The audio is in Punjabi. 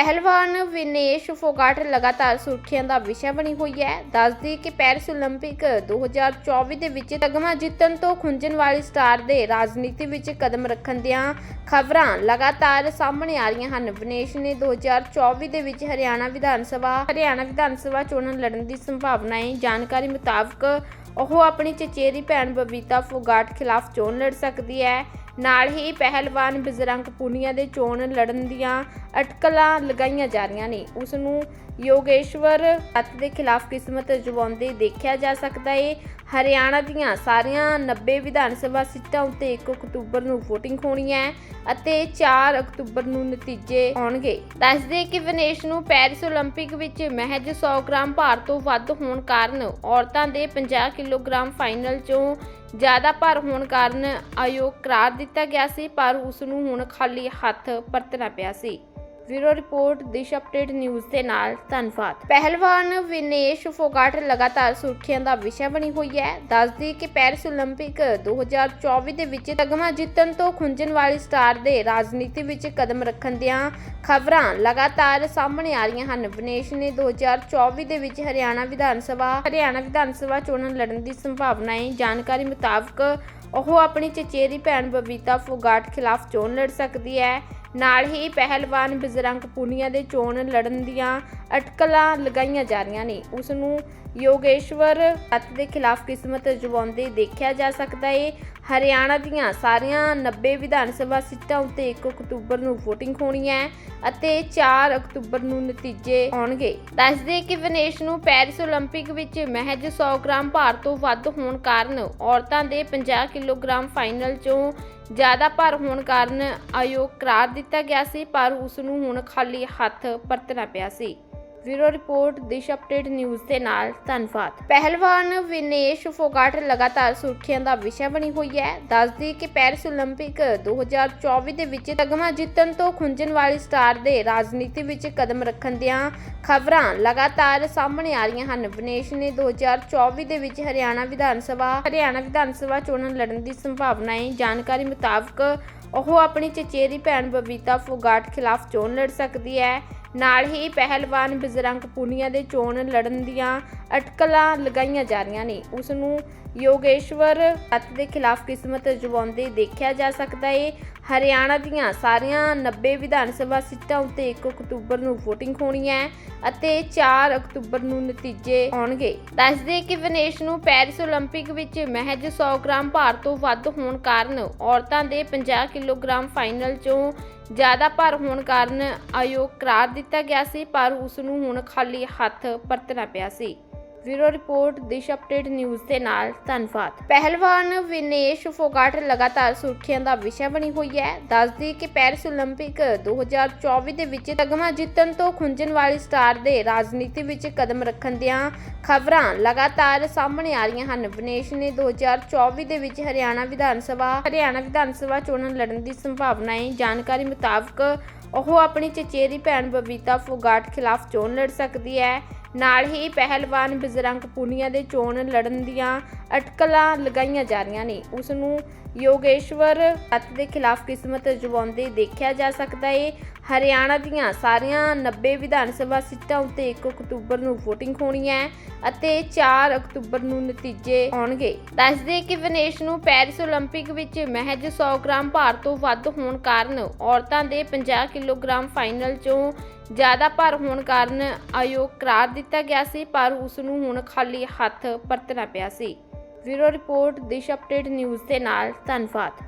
ਪਹਿਲਵਾਨ ਵਿਨੇਸ਼ ਫੋਗਾਟ ਲਗਾਤਾਰ ਸੁਰਖੀਆਂ ਦਾ ਵਿਸ਼ਾ ਬਣੀ ਹੋਈ ਹੈ ਦੱਸਦੀ ਕਿ ਪੈਰਿਸ 올림픽 2024 ਦੇ ਵਿੱਚ ਤਗਮਾ ਜਿੱਤਣ ਤੋਂ ਖੁੰਝਣ ਵਾਲੀ ਸਟਾਰ ਦੇ ਰਾਜਨੀਤੀ ਵਿੱਚ ਕਦਮ ਰੱਖਣ ਦੀਆਂ ਖਬਰਾਂ ਲਗਾਤਾਰ ਸਾਹਮਣੇ ਆ ਰਹੀਆਂ ਹਨ ਵਿਨੇਸ਼ ਨੇ 2024 ਦੇ ਵਿੱਚ ਹਰਿਆਣਾ ਵਿਧਾਨ ਸਭਾ ਹਰਿਆਣਾ ਵਿਧਾਨ ਸਭਾ ਚੋਣਾਂ ਲੜਨ ਦੀ ਸੰਭਾਵਨਾ ਹੈ ਜਾਣਕਾਰੀ ਮੁਤਾਬਕ ਉਹ ਆਪਣੀ ਚਚੇਰੀ ਭੈਣ ਬਬੀਤਾ ਫੋਗਾਟ ਖਿਲਾਫ ਚੋਣ ਲੜ ਸਕਦੀ ਹੈ ਨਾਲ ਹੀ ਪਹਿਲਵਾਨ ਬਜਰੰਗ ਪੁਨੀਆ ਦੇ ਚੋਣ ਲੜਨ ਦੀਆਂ ਅਟਕਲਾਂ ਲਗਾਈਆਂ ਜਾ ਰਹੀਆਂ ਨੇ ਉਸ ਨੂੰ ਯੋਗੇਸ਼ਵਰ ਦੱਤ ਦੇ ਖਿਲਾਫ ਕਿਸਮਤ ਅਜਮਾਉਂਦੇ ਦੇਖਿਆ ਜਾ ਸਕਦਾ ਹੈ ਹਰਿਆਣਾ ਦੀਆਂ ਸਾਰੀਆਂ 90 ਵਿਧਾਨ ਸਭਾ ਸੀਟਾਂ ਉੱਤੇ 1 ਅਕਤੂਬਰ ਨੂੰ VOTING ਹੋਣੀ ਹੈ ਅਤੇ 4 ਅਕਤੂਬਰ ਨੂੰ ਨਤੀਜੇ ਆਉਣਗੇ ਦੱਸਦੇ ਕਿ ਵਿਨੇਸ਼ ਨੂੰ ਪੈਰਿਸ 올림픽 ਵਿੱਚ ਮਹਿਜ 100 ਗ੍ਰਾਮ ਭਾਰ ਤੋਂ ਵੱਧ ਹੋਣ ਕਾਰਨ ਔਰਤਾਂ ਦੇ 50 ਕਿਲੋਗ੍ਰਾਮ ਫਾਈਨਲ 'ਚੋਂ ਜ਼ਿਆਦਾ ਭਾਰ ਹੋਣ ਕਾਰਨ ਆਯੋਗ ਕਰਾਰ ਦਿੱਤਾ ਗਿਆ ਸੀ, ਪਰ ਉਸ ਨੂੰ ਹੁਣ ਖਾਲੀ ਹੱਥ ਪਰਤਣਾ ਪਿਆ ਸੀ। bureau report dish update news ਦੇ ਨਾਲ ਧੰਨਵਾਦ ਪਹਿਲਵਾਨ ਵਿਨੇਸ਼ ਫੋਗਾਟ ਲਗਾਤਾਰ ਸੁਰਖੀਆਂ ਦਾ ਵਿਸ਼ਾ ਬਣੀ ਹੋਈ ਹੈ ਦੱਸਦੀ ਕਿ ਪੈਰਿਸ 올림픽 2024 ਦੇ ਵਿੱਚ ਤਗਮਾ ਜਿੱਤਣ ਤੋਂ ਖੁੰਝਣ ਵਾਲੀ ਸਟਾਰ ਦੇ ਰਾਜਨੀਤੀ ਵਿੱਚ ਕਦਮ ਰੱਖਣ ਦੀਆਂ ਖਬਰਾਂ ਲਗਾਤਾਰ ਸਾਹਮਣੇ ਆ ਰਹੀਆਂ ਹਨ ਵਿਨੇਸ਼ ਨੇ 2024 ਦੇ ਵਿੱਚ ਹਰਿਆਣਾ ਵਿਧਾਨ ਸਭਾ ਹਰਿਆਣਾ ਵਿਧਾਨ ਸਭਾ ਚੋਣਾਂ ਲੜਨ ਦੀ ਸੰਭਾਵਨਾ ਹੈ ਜਾਣਕਾਰੀ ਮੁਤਾਬਕ ਉਹ ਆਪਣੀ ਚਚੇਰੀ ਭੈਣ ਬਬੀਤਾ ਫੋਗਾਟ ਖਿਲਾਫ ਚੋਣ ਲੜ ਸਕਦੀ ਹੈ ਨਾਲ ਹੀ ਪਹਿਲਵਾਨ ਬਜਰੰਗ ਪੁਨੀਆ ਦੇ ਚੋਣ ਲੜਨ ਦੀਆਂ ਅਟਕਲਾਂ ਲਗਾਈਆਂ ਜਾ ਰਹੀਆਂ ਨੇ ਉਸ ਨੂੰ ਯੋਗੇਸ਼ਵਰ ਦੱਤ ਦੇ ਖਿਲਾਫ ਕਿਸਮਤ ਅਜਮਾਉਂਦੇ ਦੇਖਿਆ ਜਾ ਸਕਦਾ ਹੈ ਹਰਿਆਣਾ ਦੀਆਂ ਸਾਰੀਆਂ 90 ਵਿਧਾਨ ਸਭਾ ਸੀਟਾਂ ਉੱਤੇ 1 ਅਕਤੂਬਰ ਨੂੰ VOTING ਹੋਣੀ ਹੈ ਅਤੇ 4 ਅਕਤੂਬਰ ਨੂੰ ਨਤੀਜੇ ਆਉਣਗੇ ਦੱਸਦੇ ਕਿ ਵਿਨੇਸ਼ ਨੂੰ ਪੈਰਿਸ 올림픽 ਵਿੱਚ ਮਹਿਜ 100 ਗ੍ਰਾਮ ਭਾਰ ਤੋਂ ਵੱਧ ਹੋਣ ਕਾਰਨ ਔਰਤਾਂ ਦੇ 50 ਕਿਲੋਗ੍ਰਾਮ ਫਾਈਨਲ 'ਚੋਂ ਜ਼ਿਆਦਾ ਭਾਰ ਹੋਣ ਕਾਰਨ ਆਯੋਗ ਕਰਾਰ ਦਿੱਤਾ ਗਿਆ ਸੀ, ਪਰ ਉਸ ਨੂੰ ਹੁਣ ਖਾਲੀ ਹੱਥ ਪਰਤਣਾ ਪਿਆ ਸੀ। bureau report dish update news ਦੇ ਨਾਲ ਧੰਨਵਾਦ ਪਹਿਲਵਾਨ ਵਿਨੇਸ਼ ਫੋਗਾਟ ਲਗਾਤਾਰ ਸੁਰਖੀਆਂ ਦਾ ਵਿਸ਼ਾ ਬਣੀ ਹੋਈ ਹੈ ਦੱਸਦੀ ਕਿ ਪੈਰਿਸ 올림픽 2024 ਦੇ ਵਿੱਚ ਤਗਮਾ ਜਿੱਤਣ ਤੋਂ ਖੁੰਝਣ ਵਾਲੀ ਸਟਾਰ ਦੇ ਰਾਜਨੀਤੀ ਵਿੱਚ ਕਦਮ ਰੱਖਣ ਦੀਆਂ ਖਬਰਾਂ ਲਗਾਤਾਰ ਸਾਹਮਣੇ ਆ ਰਹੀਆਂ ਹਨ ਵਿਨੇਸ਼ ਨੇ 2024 ਦੇ ਵਿੱਚ ਹਰਿਆਣਾ ਵਿਧਾਨ ਸਭਾ ਹਰਿਆਣਾ ਵਿਧਾਨ ਸਭਾ ਚੋਣਾਂ ਲੜਨ ਦੀ ਸੰਭਾਵਨਾ ਹੈ ਜਾਣਕਾਰੀ ਮੁਤਾਬਕ ਉਹ ਆਪਣੀ ਚਚੇਰੀ ਭੈਣ ਬਬੀਤਾ ਫੋਗਾਟ ਖਿਲਾਫ ਚੋਣ ਲੜ ਸਕਦੀ ਹੈ ਨਾਲ ਹੀ ਪਹਿਲਵਾਨ ਬਜਰੰਗ ਪੁਨੀਆ ਦੇ ਚੋਣ ਲੜਨ ਦੀਆਂ ਅਟਕਲਾਂ ਲਗਾਈਆਂ ਜਾ ਰਹੀਆਂ ਨੇ ਉਸ ਨੂੰ ਯੋਗੇਸ਼ਵਰ ਦੱਤ ਦੇ ਖਿਲਾਫ ਕਿਸਮਤ ਅਜਮਾਉਂਦੇ ਦੇਖਿਆ ਜਾ ਸਕਦਾ ਹੈ ਹਰਿਆਣਾ ਦੀਆਂ ਸਾਰੀਆਂ 90 ਵਿਧਾਨ ਸਭਾ ਸੀਟਾਂ ਉੱਤੇ 1 ਅਕਤੂਬਰ ਨੂੰ VOTING ਹੋਣੀ ਹੈ ਅਤੇ 4 ਅਕਤੂਬਰ ਨੂੰ ਨਤੀਜੇ ਆਉਣਗੇ ਦੱਸਦੇ ਕਿ ਵਿਨੇਸ਼ ਨੂੰ ਪੈਰਿਸ 올림픽 ਵਿੱਚ ਮਹਿਜ 100 ਗ੍ਰਾਮ ਭਾਰ ਤੋਂ ਵੱਧ ਹੋਣ ਕਾਰਨ ਔਰਤਾਂ ਦੇ 50 ਕਿਲੋਗ੍ਰਾਮ ਫਾਈਨਲ 'ਚੋਂ ਜ਼ਿਆਦਾ ਭਾਰ ਹੋਣ ਕਾਰਨ ਆਯੋਗ ਕਰਾਰ ਦਿੱਤਾ ਗਿਆ ਸੀ, ਪਰ ਉਸ ਨੂੰ ਹੁਣ ਖਾਲੀ ਹੱਥ ਪਰਤਣਾ ਪਿਆ ਸੀ। bureau report dish update news ਦੇ ਨਾਲ ਧੰਨਵਾਦ ਪਹਿਲਵਾਨ ਵਿਨੇਸ਼ ਫੋਗਾਟ ਲਗਾਤਾਰ ਸੁਰਖੀਆਂ ਦਾ ਵਿਸ਼ਾ ਬਣੀ ਹੋਈ ਹੈ ਦੱਸਦੀ ਕਿ ਪੈਰਿਸ 올림픽 2024 ਦੇ ਵਿੱਚ ਤਗਮਾ ਜਿੱਤਣ ਤੋਂ ਖੁੰਝਣ ਵਾਲੀ ਸਟਾਰ ਦੇ ਰਾਜਨੀਤੀ ਵਿੱਚ ਕਦਮ ਰੱਖਣ ਦੀਆਂ ਖਬਰਾਂ ਲਗਾਤਾਰ ਸਾਹਮਣੇ ਆ ਰਹੀਆਂ ਹਨ ਵਿਨੇਸ਼ ਨੇ 2024 ਦੇ ਵਿੱਚ ਹਰਿਆਣਾ ਵਿਧਾਨ ਸਭਾ ਹਰਿਆਣਾ ਵਿਧਾਨ ਸਭਾ ਚੋਣਾਂ ਲੜਨ ਦੀ ਸੰਭਾਵਨਾ ਹੈ ਜਾਣਕਾਰੀ ਮੁਤਾਬਕ ਉਹ ਆਪਣੀ ਚਚੇਰੀ ਭੈਣ ਬਬੀਤਾ ਫੋਗਾਟ ਖਿਲਾਫ ਚੋਣ ਲੜ ਸਕਦੀ ਹੈ ਨਾਲ ਹੀ ਪਹਿਲਵਾਨ ਬਜਰੰਗ ਪੁਨੀਆ ਦੇ ਚੋਣ ਲੜਨ ਦੀਆਂ ਅਟਕਲਾਂ ਲਗਾਈਆਂ ਜਾ ਰਹੀਆਂ ਨੇ ਉਸ ਨੂੰ ਯੋਗੇਸ਼ਵਰ ਦੱਤ ਦੇ ਖਿਲਾਫ ਕਿਸਮਤ ਅਜਮਾਉਂਦੇ ਦੇਖਿਆ ਜਾ ਸਕਦਾ ਹੈ ਹਰਿਆਣਾ ਦੀਆਂ ਸਾਰੀਆਂ 90 ਵਿਧਾਨ ਸਭਾ ਸੀਟਾਂ ਉੱਤੇ 1 ਅਕਤੂਬਰ ਨੂੰ VOTING ਹੋਣੀ ਹੈ ਅਤੇ 4 ਅਕਤੂਬਰ ਨੂੰ ਨਤੀਜੇ ਆਉਣਗੇ ਦੱਸਦੇ ਕਿ ਵਿਨੇਸ਼ ਨੂੰ ਪੈਰਿਸ 올림픽 ਵਿੱਚ ਮਹਿਜ 100 ਗ੍ਰਾਮ ਭਾਰ ਤੋਂ ਵੱਧ ਹੋਣ ਕਾਰਨ ਔਰਤਾਂ ਦੇ 50 ਕਿਲੋਗ੍ਰਾਮ ਫਾਈਨਲ 'ਚੋਂ ਜ਼ਿਆਦਾ ਭਾਰ ਹੋਣ ਕਾਰਨ ਆਯੋਗ ਕਰਾਰ ਦਿੱਤਾ ਗਿਆ ਸੀ, ਪਰ ਉਸ ਨੂੰ ਹੁਣ ਖਾਲੀ ਹੱਥ ਪਰਤਣਾ ਪਿਆ ਸੀ। Bureau report, Dish update news ਦੇ ਨਾਲ ਧੰਨਵਾਦ।